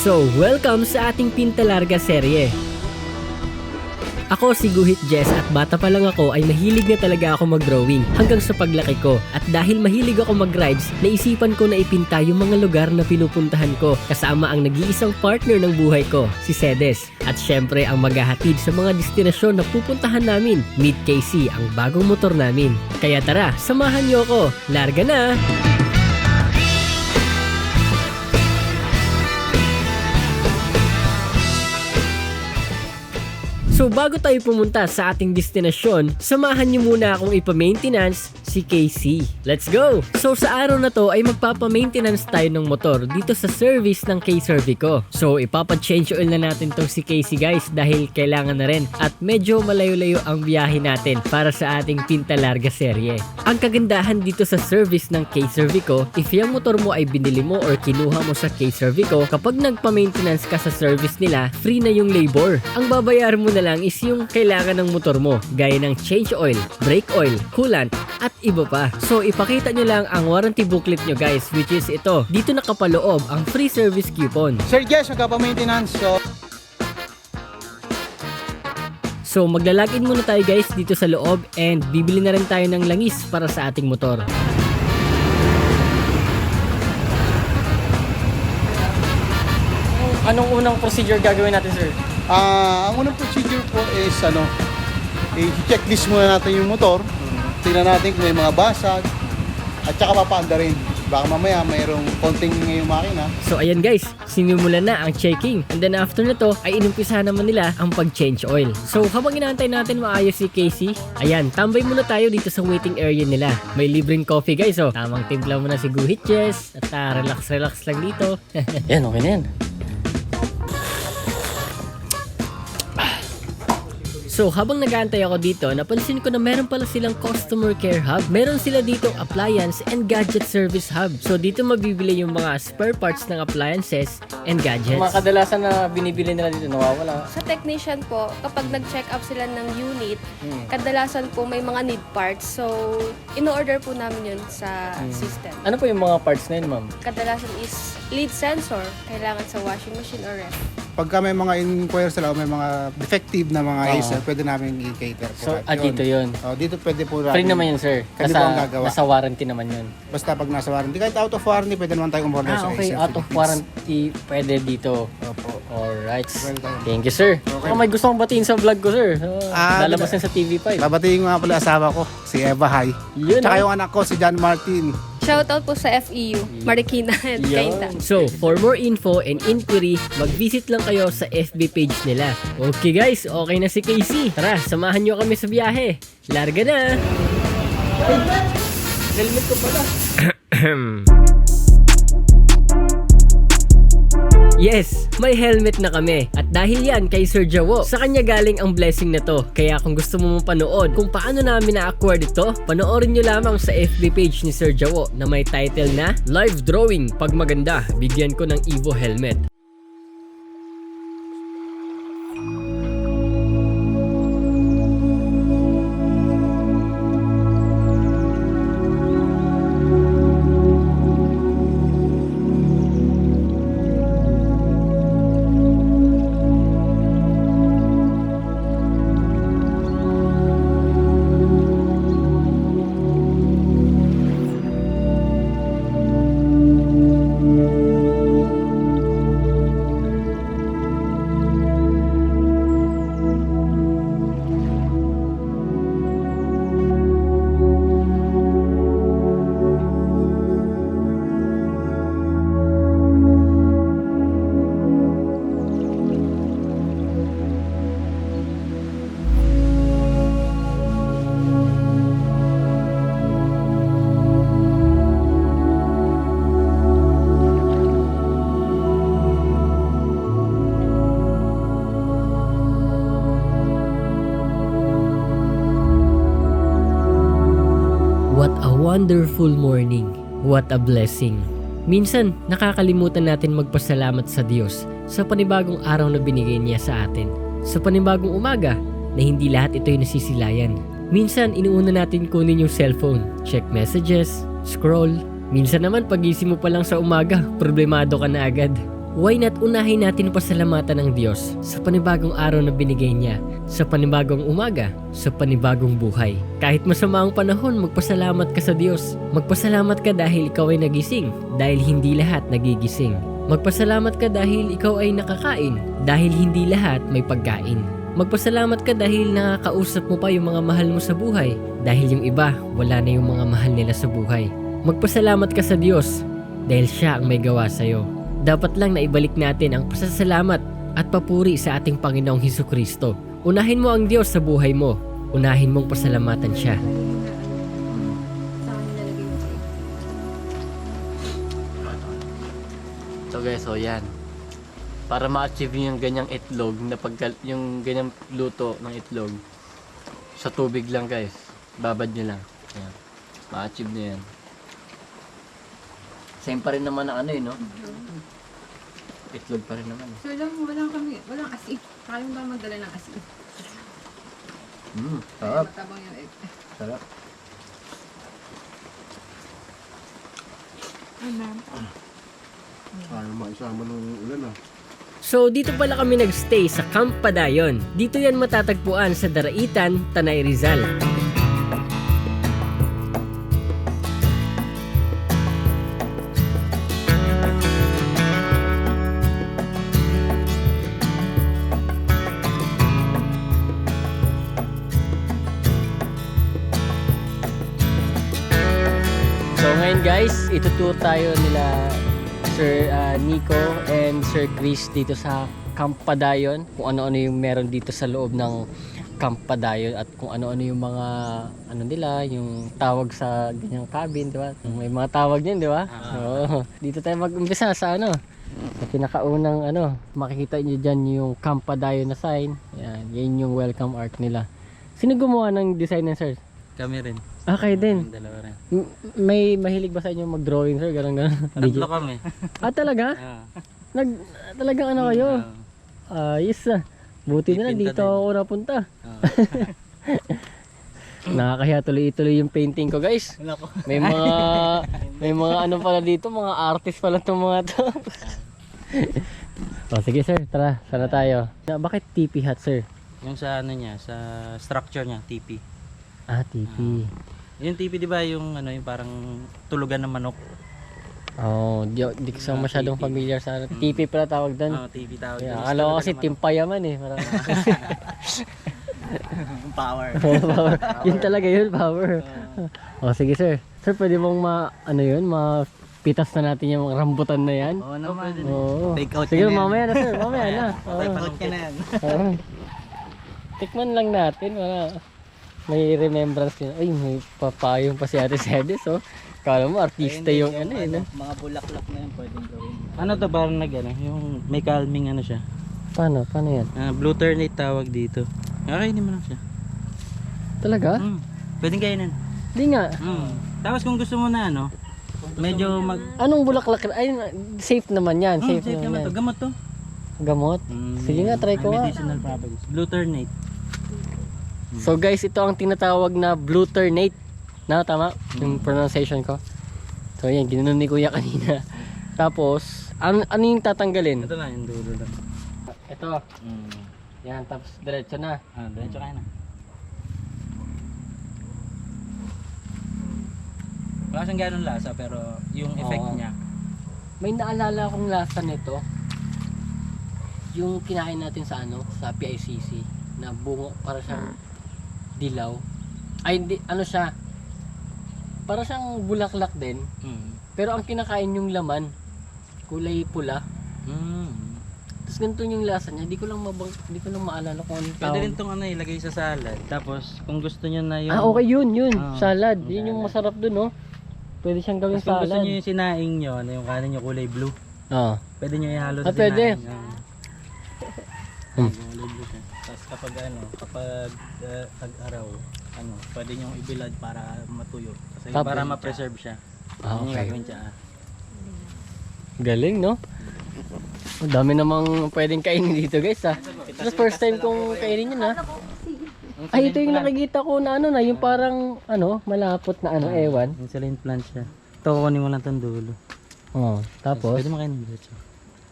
So, welcome sa ating Pintalarga serye. Ako si Guhit Jess at bata pa lang ako ay mahilig na talaga ako mag-drawing hanggang sa paglaki ko. At dahil mahilig ako mag-rides, naisipan ko na ipinta yung mga lugar na pinupuntahan ko kasama ang nag-iisang partner ng buhay ko, si Sedes. At syempre ang maghahatid sa mga destinasyon na pupuntahan namin, Meet KC, ang bagong motor namin. Kaya tara, samahan niyo ako. Larga na! So bago tayo pumunta sa ating destinasyon, samahan niyo muna akong ipa-maintenance si KC. Let's go! So sa araw na to ay magpapa-maintenance tayo ng motor dito sa service ng K-Servico. So ipapa-change oil na natin tong si KC guys dahil kailangan na rin at medyo malayo-layo ang biyahe natin para sa ating Pinta Larga serye. Ang kagandahan dito sa service ng K-Servico, if yung motor mo ay binili mo or kinuha mo sa K-Servico, kapag nagpa-maintenance ka sa service nila, free na yung labor. Ang babayar mo na lang is yung kailangan ng motor mo, gaya ng change oil, brake oil, coolant, at iba pa. So ipakita nyo lang ang warranty booklet nyo guys, which is ito. Dito nakapaloob ang free service coupon. Sir Jess, magpapa-maintenance. So, So maglalagin muna tayo guys dito sa loob and bibili na rin tayo ng langis para sa ating motor. Anong unang procedure gagawin natin, sir? ah, ang unang procedure po is ano, i-checklist muna natin yung motor. Tingnan natin kung may mga basag. At saka papaanda rin. Baka mamaya mayroong konting ngayong makina. So ayan guys, sinimulan na ang checking. And then after na to, ay inumpisa naman nila ang pag-change oil. So habang inaantay natin maayos si Casey, ayan, tambay muna tayo dito sa waiting area nila. May libreng coffee guys, oh. Tamang timpla muna si Guhit Chess. At ah, relax-relax lang dito. Yan, okay na yan. Thank you. So habang nag-aantay ako dito, napansin ko na meron pala silang customer care hub. Meron sila ditong appliance and gadget service hub. So dito mabibili yung mga spare parts ng appliances and gadgets. mga kadalasan na binibili nila dito, nawawala. Sa technician po, kapag nag-check up sila ng unit, Hmm. kadalasan po may mga need parts. So, in-order po namin yun sa Hmm. system. Ano po yung mga parts na yun, ma'am? Kadalasan is lead sensor, kailangan sa washing machine or ref. Pagka may mga inquire sila o may mga defective na mga Oo. acer, pwede namin i-cater po. So, ah, dito yun. Oh, dito pwede po Free naman yun, sir. Kami po ang gagawa. nasa warranty naman yun. Basta pag nasa warranty, kahit out of warranty, pwede naman tayong umorder Ah, sa okay. Acer Out of warranty, pwede dito. Opo. Alright. Welcome. Thank you, sir. Okay. Oh, may gusto kong batiin sa vlog ko, sir. So, Ah, lalabas yan sa TV5. Babatiin ko nga pala asawa ko, si Eva Hay. Yun, Tsaka ah. yung anak ko, si John Martin. Shoutout po sa FEU, Marikina and Yun. Kainta. So, for more info and inquiry, mag-visit lang kayo sa FB page nila. Okay guys, okay na si Casey. Tara, samahan nyo kami sa biyahe. Larga na! Helmet ko pala. Yes, may helmet na kami. At dahil yan kay Sir Jawo, sa kanya galing ang blessing na to. Kaya kung gusto mo mapanood kung paano namin na-acquire ito, panoorin nyo lamang sa FB page ni Sir Jawo na may title na Live Drawing. Pag maganda, bigyan ko ng Evo helmet. Wonderful morning. What a blessing. Minsan, nakakalimutan natin magpasalamat sa Diyos sa panibagong araw na binigay niya sa atin. Sa panibagong umaga na hindi lahat ito'y nasisilayan. Minsan, inuuna natin kunin yung cellphone, check messages, scroll. Minsan naman, pagising mo pa lang sa umaga, problemado ka na agad. Why not unahin natin pasalamatan ng Diyos sa panibagong araw na binigay niya, sa panibagong umaga, sa panibagong buhay. Kahit masama ang panahon, magpasalamat ka sa Diyos. Magpasalamat ka dahil ikaw ay nagising, dahil hindi lahat nagigising. Magpasalamat ka dahil ikaw ay nakakain, dahil hindi lahat may pagkain. Magpasalamat ka dahil nakakausap mo pa yung mga mahal mo sa buhay, dahil yung iba, wala na yung mga mahal nila sa buhay. Magpasalamat ka sa Diyos, dahil siya ang may gawa sa'yo. Dapat lang na ibalik natin ang pasasalamat at papuri sa ating Panginoong Hesus Kristo. Unahin mo ang Diyos sa buhay mo. Unahin mong pasalamatan siya. So guys, so yan. Para ma-achieve yung ganyang itlog na pag yung ganyang luto ng itlog sa tubig lang guys. Babad nyo lang. Ayan. Ma-achieve nyo yan. Same pa rin naman ang ano eh, no? Itlog pa rin naman. eh. So lang, walang kami, walang asin. Kayong ba magdala ng asin? Mm, Ay, sarap. matabang yung egg. Sarap. Para maisama ng ulan ah. So dito pala kami nagstay sa Camp Padayon. Dito yan matatagpuan sa Daraitan, Tanay Rizal. Ngayon guys, ituturo tayo nila Sir ah, Nico and Sir Chris dito sa Camp Padayon kung ano-ano yung meron dito sa loob ng Camp Padayon at kung ano-ano yung mga ano nila, yung tawag sa ganyang cabin, di ba? May mga tawag din, di ba? Oo. Dito tayo mag-umpisa sa ano, sa pinakaunang ano, makikita niyo diyan yung Camp Padayon na sign. Yan, yan yung welcome art nila. Sino gumawa ng design ng sir? Kami rin. Ah, kayo din. Dalawa rin. M- may mahilig ba sa inyo mag-drawing sir? Ganun ganun. Tatlo kami. ah, talaga? Ah. Nag, talagang ano kayo? Ah. Ayos ah. Buti na lang Pipinta dito din. ako napunta. Ah. Nakakahiya tuloy-tuloy yung painting ko guys. May mga may mga ano pala dito, mga artist pala itong mga to. oh, sige sir, tara, sana tayo. Na, bakit TP hat sir? Yung sa ano niya, sa structure niya, TP. Ah, TP. Yung TP di ba yung ano yung parang tulugan ng manok. Oh, di, di ko Ah, masyadong TP. familiar sa TP pala tawag doon. Ah, TP tawag. Yeah, akala ko kasi timpayaman eh. Parang. Power. power. yun talaga yun, power. O sige sir. Sir, pwede mong ma, ano yun, mapitas na natin yung rambutan na yan? Oo naman. Oo. Take out Sige, ka na yan. mamaya na sir, mamaya na. Oo. Take out ka na yan. Oo. Tikman lang natin, para may remembrance yun. Ay, may papayong pa si Ate Cedes, oh. Kala mo, artista yung ano eh, no? Mga bulaklak na yan pwedeng gawin. Ano to parang nag ano, yung may calming ano siya. Paano? Paano yan? Ah, blue ternate tawag dito. Okay, mo lang siya. Talaga? Hmm. Pwedeng kainin. Di nga. Hmm. Tapos kung gusto mo na ano, medyo mag Anong bulaklak? Ay, safe naman yan. Hmm, Safe, safe naman naman yan. to. Gamot to. Gamot. Mm, Sige nga, try ko nga. Medicinal properties. Blue ternate. So guys, ito ang tinatawag na blue ternate. Na, tama? Yung pronunciation ko. So yan, ginanon ni Kuya kanina. Tapos, ano, ano yung tatanggalin? Ito lang yung dulo lang. Ito. Mm. Yan, tapos diretso na. Ah, diretso kayo na. Wala siyang ganun lasa pero yung effect Oo. niya. May naalala akong lasa nito. Yung kinain natin sa ano, sa PICC na bungo para siyang dilaw. Ay, di, ano siya? Para siyang bulaklak din. Mm. Pero ang kinakain yung laman, kulay pula. Mm. Tapos ganito yung lasa niya. Di ko lang mabang, di ko lang maalala kung anong Pwede tawag. rin tong ano ilagay sa salad. Tapos kung gusto niyo na yung Ah, okay yun, yun. Ah, salad. Yun yung salad. masarap dun, no? Pwede siyang gawing Tapos kung gusto salad. niyo yung sinaing niyo, ano yung kanin niyo kulay blue. Ah. Pwede niyo ihalo Ah, sa pwede. sinaing. Ah. Hmm. Kulay blue siya. Tapos kapag ano, kapag uh, tag-araw, ano, pwede niyo ibilad para matuyo. Kasi Tapos- para ma-preserve siya. Ah, okay. gagawin siya. ah. Galing, no? Ang dami namang pwedeng kainin dito, guys, ah. Ito first time kong kainin yun, ah. Ay, ito yung nakikita ko na ano na, yung parang, ano, malapot na ano, ewan. Insulin plant siya. Ito kukunin mo lang itong dulo. Oh, tapos, Pwede mo kainin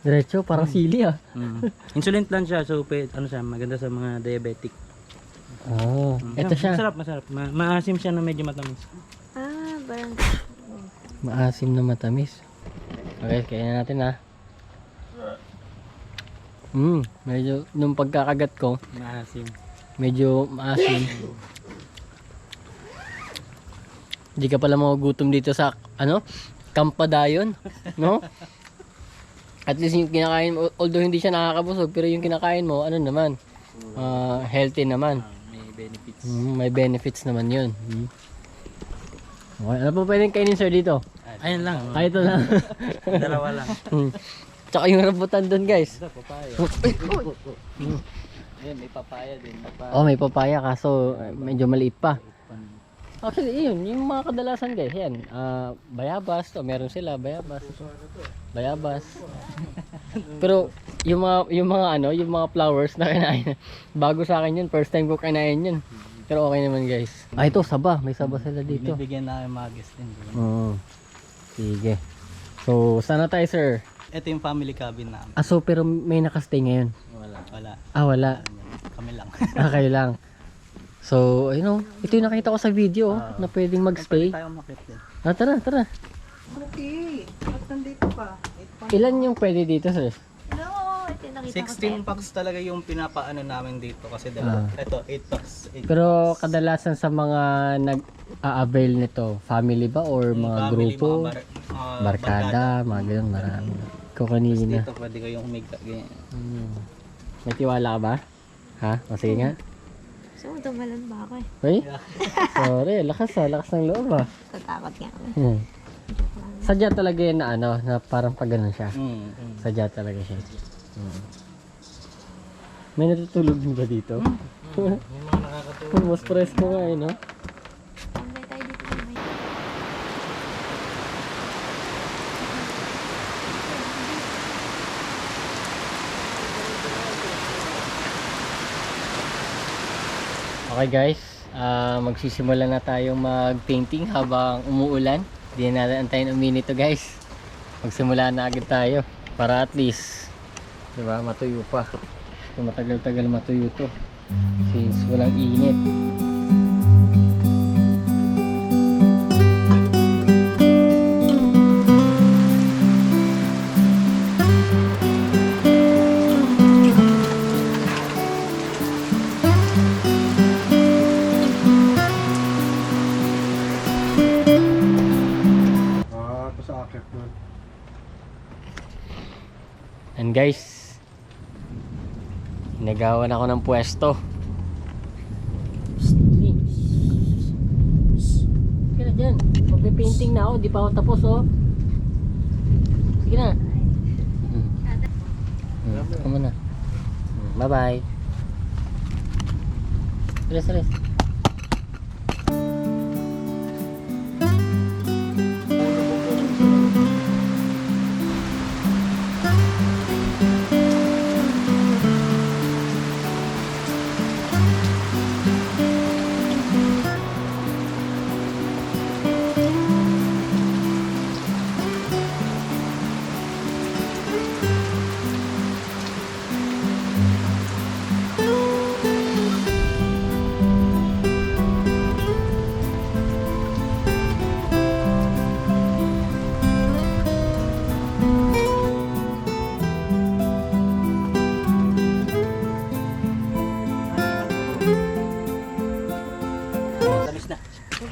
diretso. Parang sili ah. Mm. Insulin plan siya, so pwede, ano siya, maganda sa mga diabetic. Oh, Mm. ito siya. Masarap, masarap. Ma- maasim siya na medyo matamis. Ah, barang. Maasim na matamis. Okay, kaya natin ah. Hmm, medyo nung pagkakagat ko, Maasim. medyo maasim. Hindi ka pala magugutom dito sa ano? Kampadayon, no? At least yung kinakain mo, although hindi siya nakakabusog, pero yung kinakain mo, ano naman, ah, healthy naman. Ah, may benefits. Mm, may benefits naman yun. Mm. Okay, ano pa pwedeng kainin sir dito? Ayun lang. Kahit ito lang. Dalawa lang. Mm. Tsaka yung rambutan doon guys. Ito, papaya. Ayun, may papaya din. Papaya. Oh, may papaya kaso eh, medyo maliit pa. Actually, yun, yung mga kadalasan guys, yan. ah, bayabas, o meron sila, bayabas. Bayabas. Pero yung mga yung mga ano, yung mga flowers na kinain. Bago sa akin yun, first time ko kinain yun. Pero okay naman guys. Ah, ito saba, may saba sila dito. Binibigyan na mga guest din. Oo. Sige. So, sana tayo sir? Ito yung family cabin namin. Ah, so pero may nakastay ngayon? Wala. Wala. Ah, wala. Kami lang. Ah, kayo lang. So, you know, ito yung nakita ko sa video oh, na pwedeng magstay. Tayo din. Ah, tara, tara. Okay. At nandito pa. Ilan yung pwede dito, sir? No, ito yung nakita ko 16 packs talaga yung pinapaano namin dito kasi dalawa. Ito 8 packs. 8 Pero kadalasan sa mga nag-a-avail nito, family ba or mga grupo, Mga bar, mga barkada, mga ganun, marami. Ko kanina. Dito pwede kayong umigta. ganyan. Hmm. May tiwala ka ba? Ha? O sige nga. So, tumalan ba ako eh? Uy? Sorry, lakas ah, lakas ng loob ah. Tatakot nga ako. Hmm. Sadya talaga yan na ano, na parang pag ganun siya. Mm. mm. Sadya talaga siya. Hmm. May natutulog din ba dito? Yung mga nakakatuwa. Mas presko nga eh, no? Tambay tayo dito mamaya. Okay guys, ah magsisimula na tayong mag-painting habang umuulan. Hindi na antayin uminit to guys. Magsimula na agad tayo para at least, di ba, matuyo pa. So, matagal-tagal matuyo to since walang init. And guys, nagawan ako ng pwesto. Sige na dyan. Magpipainting na ako. Di pa ako tapos oh. Sige na. Hmm. Come na. Hmm, Bye-bye. Rest,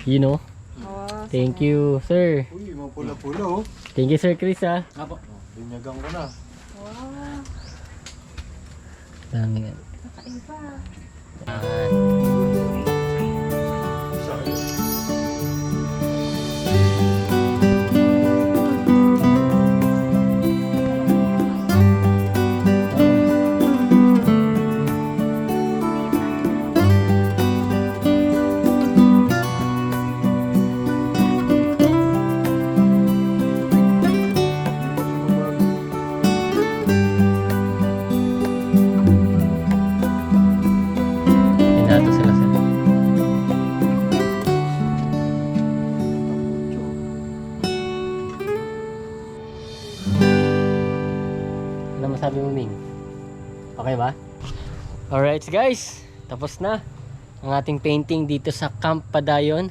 You know? Thank you, sir. Uy, mga pula-pula oh. Thank you, Sir Chris, ah. Apo. Binyagang ko na. Dami nga. Pinato sila Alright guys, tapos na ang ating painting dito sa Camp Padayon.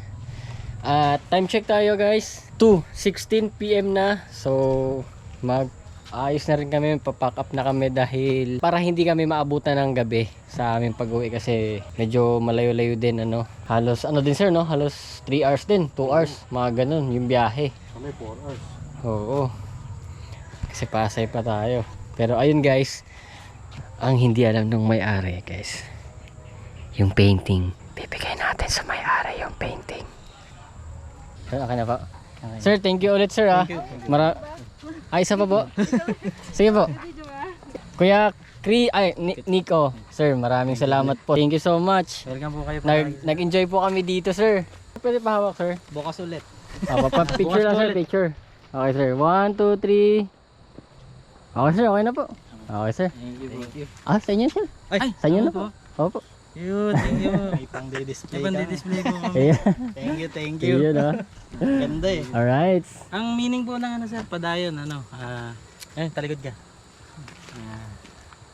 At time check tayo guys, 2.16pm na. So, mag ayos na rin kami, papack up na kami dahil para hindi kami maabutan ng gabi sa aming pag-uwi kasi medyo malayo-layo din ano. Halos ano din sir no, halos 3 hours din, 2 hours, mga ganun yung biyahe. Kami 4 hours. Oo. Kasi pasay pa tayo. Pero ayun guys, ang hindi alam ng may-ari guys, yung painting, bibigay natin sa may-ari yung painting. Sir, okay na po. Sir, thank you ulit sir ah. Mara ay, isa pa po. Sige po. Kuya Kri, ay, Ni- Nico, sir, maraming salamat po. Thank you so much. Welcome po kayo Nag, nag-enjoy po kami dito, sir. Pwede pa hawak, sir? Bukas ulit. Ah, papa, picture lang sir, picture. Okay sir, 1, 2, 3. Okay sir, okay na po. Okay sir. Thank you. Thank you. Ah, sa inyo sir. Ay, Sa inyo ano na po. Opo. Yun, thank you. May pang display May pang display po kami. Ayan. Thank you, thank you. Yun ah. Ganda eh. Alright. Ang meaning po ng ano sir, padayon, ano, ah, eh, talikod ka. Ah,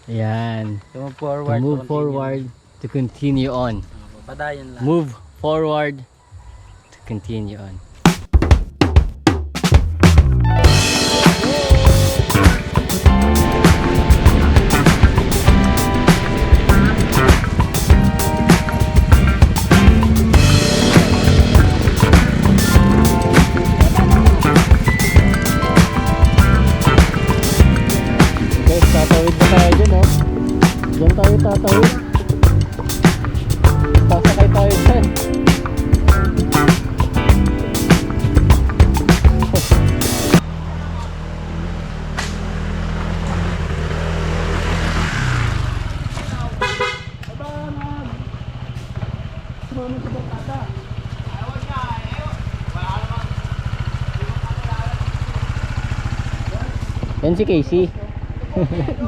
Ayan. to move To forward. move continue. forward, to continue on. Opo, Padayon lang. Move forward, to continue on. Diyan tayo tatawid. Sasakay tayo dyan. Yan si Casey.